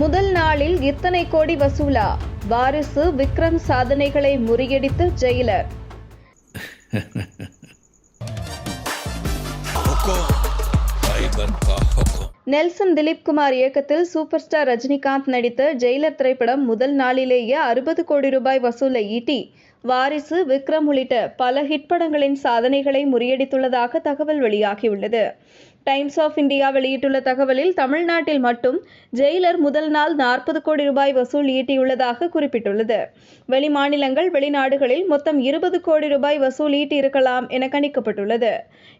முதல் நாளில் இத்தனை கோடி வசூலா? வாரிசு விக்ரம் சாதனைகளை முறியடித்து ஜெயிலர். நெல்சன் திலீப் குமார் இயக்கத்தில் சூப்பர் ஸ்டார் ரஜினிகாந்த் நடித்த ஜெயிலர் திரைப்படம் முதல் நாளிலேயே அறுபது கோடி ரூபாய் வசூலை ஈட்டி வாரிசு விக்ரம் உள்ளிட்ட பல ஹிட் படங்களின் சாதனைகளை முறியடித்துள்ளதாக தகவல் வெளியாகியுள்ளது. டைம்ஸ் ஆஃப் இந்தியா வெளியிட்டுள்ள தகவலில் தமிழ்நாட்டில் மட்டும் ஜெயிலர் முதல் நாள் நாற்பது கோடி ரூபாய் வசூல் ஈட்டியுள்ளதாக குறிப்பிட்டுள்ளது. வெளிமாநிலங்கள் வெளிநாடுகளில் மொத்தம் இருபது கோடி ரூபாய் வசூல் ஈட்டியிருக்கலாம் என கணிக்கப்பட்டுள்ளது.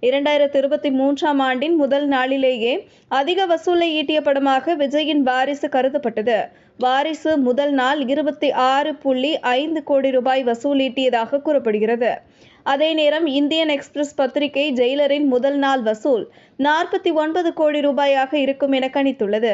இரண்டாயிரத்தி இருபத்தி மூன்றாம் ஆண்டின் முதல் நாளிலேயே அதிக வசூலை ஈட்டிய படமாக விஜயின் வாரிசு கருதப்பட்டது. வாரிசு முதல் நாள் இருபத்தி ஆறு புள்ளி ஐந்து கோடி ரூபாய் வசூல் ஈட்டியதாக கூறப்படுகிறது. அதே நேரம் இந்தியன் எக்ஸ்பிரஸ் பத்திரிகை ஜெயிலரின் முதல் நாள் வசூல் நாற்பத்தி ஒன்பது கோடி ரூபாயாக இருக்கும் என கணித்துள்ளது.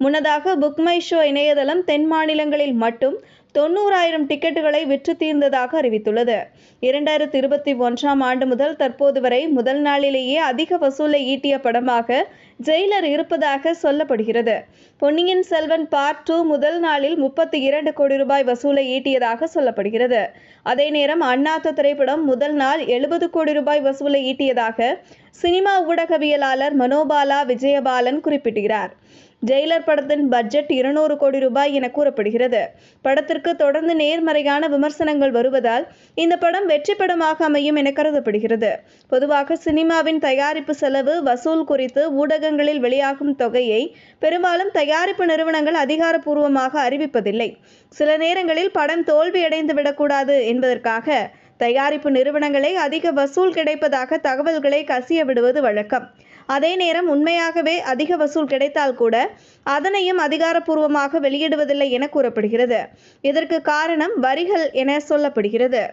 முன்னதாக புக்மை ஷோ இணையதளம் தென் மாநிலங்களில் மட்டும் தொண்ணூறாயிரம் டிக்கெட்டுகளை விற்று தீர்ந்ததாக அறிவித்துள்ளது. இரண்டாயிரத்தி இருபத்தி ஒன்றாம் ஆண்டு முதல் தற்போது வரை முதல் நாளிலேயே அதிக வசூலை ஈட்டிய படமாக ஜெயிலர் இருப்பதாக சொல்லப்படுகிறது. பொன்னியின் செல்வன் பார்ட் டூ முதல் நாளில் முப்பத்தி இரண்டு கோடி ரூபாய் வசூலை ஈட்டியதாக சொல்லப்படுகிறது. அதே நேரம் அண்ணாத்த திரைப்படம் முதல் நாள் எழுபது கோடி ரூபாய் வசூலை ஈட்டியதாக சினிமா ஊடகவியலாளர் மனோபாலா விஜயபாலன் குறிப்பிடுகிறார். ஜெயிலர் படத்தின் பட்ஜெட் இருநூறு கோடி ரூபாய் என கூறப்படுகிறது. படத்திற்கு தொடர்ந்து நேர்மறையான விமர்சனங்கள் வருவதால் இந்த படம் வெற்றி படமாக அமையும் என கருதப்படுகிறது. பொதுவாக சினிமாவின் தயாரிப்பு செலவு வசூல் குறித்து ஊடகங்களில் வெளியாகும் தொகையை பெரும்பாலும் தயாரிப்பு நிறுவனங்கள் அதிகாரப்பூர்வமாக அறிவிப்பதில்லை. சில நேரங்களில் படம் தோல்வியடைந்து விடக்கூடாது என்பதற்காக தயாரிப்பு நிறுவனங்களே அதிக வசூல் கிடைப்பதாக தகவல்களை கசிய விடுவது வழக்கம். அதே நேரம் உண்மையாகவே அதிக வசூல் கிடைத்தால் கூட அதனையும் அதிகாரப்பூர்வமாக வெளியிடுவதில்லை என கூறப்படுகிறது. இதற்கு காரணம் வரிகள் என சொல்லப்படுகிறது.